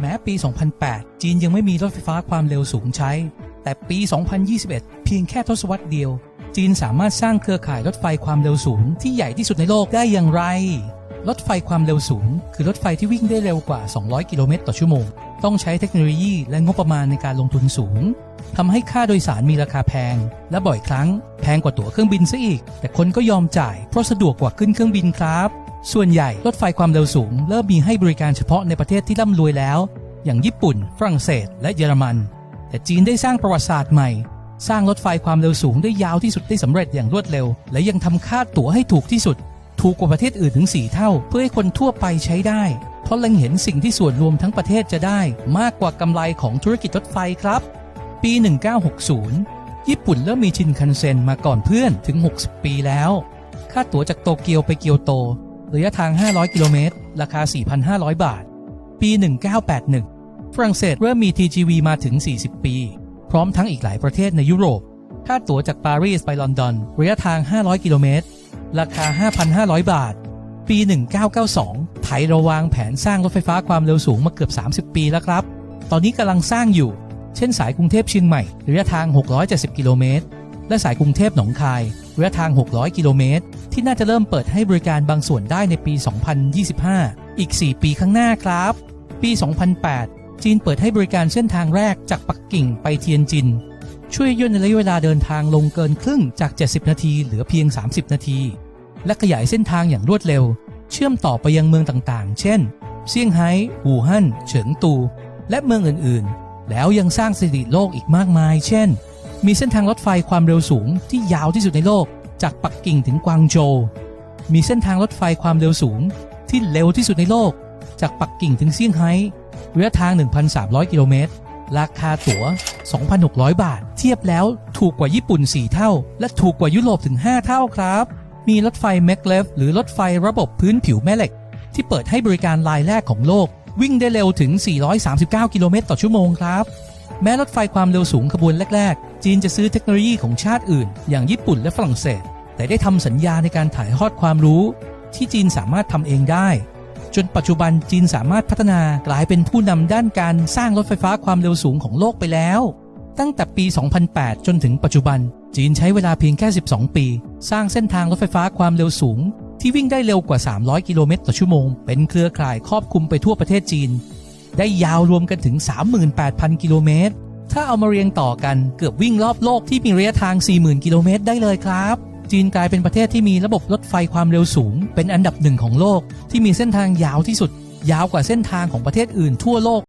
แม้ปี 2008 จีนยังไม่มีรถไฟฟ้าความเร็วสูงใช้ แต่ปี 2021 เพียงแค่ทศวรรษเดียว จีนสามารถสร้างเครือข่ายรถไฟความเร็วสูงที่ใหญ่ที่สุดในโลกได้อย่างไร รถไฟความเร็วสูง คือรถไฟที่วิ่งได้เร็วกว่า 200 กิโลเมตรต่อชั่วโมง ต้องใช้เทคโนโลยีและงบประมาณในการลงทุนสูงทำให้ค่าโดยสารมีราคาแพง และบ่อยครั้ง แพงกว่าตั๋วเครื่องบินซะอีก แต่คนก็ยอมจ่ายเพราะสะดวกกว่าขึ้นเครื่องบินครับ ส่วนใหญ่รถไฟความเร็วสูง เริ่มมีให้บริการเฉพาะในประเทศที่ร่ำรวยแล้ว อย่างญี่ปุ่น ฝรั่งเศส และเยอรมัน แต่จีนได้สร้างประวัติศาสตร์ใหม่ สร้างรถไฟความเร็วสูงได้ยาวที่สุดได้สำเร็จอย่างรวดเร็ว และยังทำค่าตั๋วให้ถูกที่สุด ถูกกว่าประเทศอื่นถึง 4 เท่า เพื่อให้คนทั่วไปใช้ได้ เพราะเล็งเห็นสิ่งที่ส่วนรวมทั้งประเทศจะได้ มากกว่ากำไรของธุรกิจรถไฟครับ ปี 1960 ญี่ปุ่นเริ่มมีชินคันเซ็นมาก่อนเพื่อนถึง 60 ปีแล้ว ค่าตั๋วจากโตเกียวไปเกียวโต ระยะทาง 500 กิโลเมตร ราคา 4,500 บาท ปี 1981 ฝรั่งเศสเริ่มมี TGV มาถึง 40 ปี พร้อมทั้งอีกหลายประเทศในยุโรป ค่าตั๋วจากปารีสไปลอนดอน ระยะทาง 500 กิโลเมตร ราคา 5,500 บาท ปี 1992 ไทยระวางแผนสร้างรถไฟฟ้าความเร็วสูงมาเกือบ 30 ปีแล้วครับ ตอนนี้กำลังสร้างอยู่ เช่นสายกรุงเทพเชียงใหม่ ระยะทาง 670 กิโลเมตร และสายกรุงเทพหนองคาย ระยะทาง 600 กิโลเมตร ที่น่าจะเริ่มเปิดให้บริการบางส่วนได้ในปี 2025 อีก 4 ปีข้างหน้าครับ ปี 2008 จีนเปิดให้บริการเส้นทางแรกจากปักกิ่งไปเทียนจิน ช่วยย่นระยะเวลาเดินทางลงเกินครึ่งจาก 70 นาทีเหลือเพียง 30 นาที และขยายเส้นทางอย่างรวดเร็ว เชื่อมต่อไปยังเมืองต่างๆ เช่น เซี่ยงไฮ้อู่ฮั่น เฉิงตู และเมืองอื่นๆ แล้วยังสร้างสถิติโลกอีกมากมาย เช่น มีเส้นทางรถไฟความเร็วสูงที่ยาวที่สุดในโลก จากปักกิ่งถึงกวางโจว มีเส้นทางรถไฟความเร็วสูง ที่เร็วที่สุดในโลก จากปักกิ่งถึงเซี่ยงไฮ้ระยะทาง 1,300 กิโลเมตร ราคาตั๋ว 2,600 บาท เทียบแล้วถูกกว่าญี่ปุ่น 4 เท่า และถูกกว่ายุโรปถึง 5 เท่าครับ มีรถไฟแมกเลฟหรือรถไฟระบบพื้นผิวแม่เหล็ก ที่เปิดให้บริการรายแรกของโลก วิ่งได้เร็วถึง 439 กิโลเมตรต่อชั่วโมงครับ แม้รถไฟความเร็วสูงขบวนแรก ๆ จีนจะซื้อเทคโนโลยีของชาติอื่น อย่างญี่ปุ่นและฝรั่งเศส แต่ได้ทำสัญญาในการถ่ายทอดความรู้ ที่จีนสามารถทำเองได้ จนปัจจุบันจีนสามารถพัฒนากลายเป็นผู้นำด้านการสร้างรถไฟฟ้าความเร็วสูงของโลกไปแล้ว ตั้งแต่ปี 2008 จนถึงปัจจุบัน จีนใช้เวลาเพียงแค่ 12 ปี สร้างเส้นทางรถไฟฟ้าความเร็วสูง ที่วิ่งได้เร็วกว่า 300 กิโลเมตรต่อชั่วโมง เป็นเครือข่ายครอบคลุมไปทั่วประเทศจีน ได้ยาวรวมกันถึง 38,000 กิโลเมตร ถ้าเอามาเรียงต่อกันเกือบวิ่งรอบโลกที่มีระยะทาง 40,000 กิโลเมตรได้เลยครับ จีนกลายเป็นประเทศที่มีระบบรถไฟความเร็วสูง เป็นอันดับหนึ่งของโลกที่มีเส้นทางยาวที่สุด ยาวกว่าเส้นทางของประเทศอื่นทั่วโลก